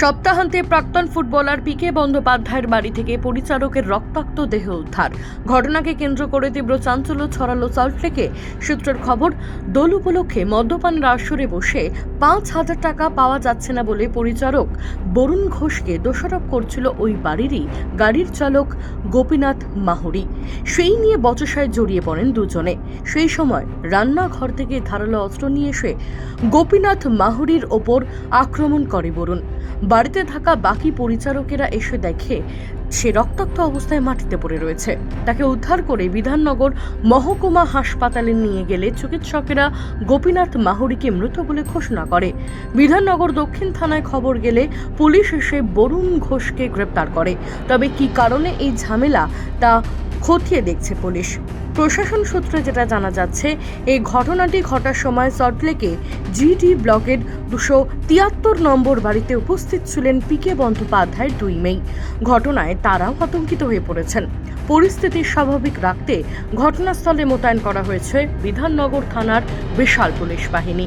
সপ্তাহান্তে প্রাক্তন ফুটবলার পিকে বন্দ্যোপাধ্যায়ের বাড়ি থেকে পরিচারকের রক্তাক্ত দেহ উদ্ধার। ঘটনাকে কেন্দ্র করে তীব্র চাঞ্চল্য ছড়ালো সল্টলেকে সূত্রের খবর, দোল উপলক্ষে মদ্যপানের আসরে বসে পাঁচ হাজার টাকা পাওয়া যাচ্ছে না বলে পরিচারক বরুণ ঘোষকে দোষারোপ করছিল ওই বাড়িরই গাড়ির চালক গোপীনাথ মাহুরি। সেই নিয়ে বচসায় জড়িয়ে পড়েন দুজনে। সেই সময় রান্নাঘর থেকে ধারালো অস্ত্র নিয়ে এসে গোপীনাথ মাহুরির ওপর আক্রমণ করে বরুণ। বাড়িতে থাকা বাকি পরিচারকেরা এসে দেখে সে রক্তাক্ত অবস্থায় মাটিতে পড়ে রয়েছে। তাকে উদ্ধার করে বিধাননগর মহকুমা হাসপাতালে নিয়ে গেলে চিকিৎসকেরা গোপীনাথ মাহুরিকে মৃত বলে ঘোষণা করে। বিধাননগর দক্ষিণ থানায় খবর গেলে পুলিশ এসে বরুণ ঘোষকে গ্রেপ্তার করে। তবে কি কারণে এই ঝামেলা তা খতিয়ে দেখছে পুলিশ? প্রশাসন সূত্রে যেটা জানা যাচ্ছে, এই ঘটনাটি ঘটার সময় সল্টলেকে জিডি ব্লকের দুশো তিয়াত্তর নম্বর বাড়িতে উপস্থিত ছিলেন পিকে বন্দ্যোপাধ্যায়ের দুই মেই ঘটনায় তারাও আতঙ্কিত হয়ে পড়েছেন। পরিস্থিতি স্বাভাবিক রাখতে ঘটনাস্থলে মোতায়েন করা হয়েছে বিধাননগর থানার বিশাল পুলিশ বাহিনী।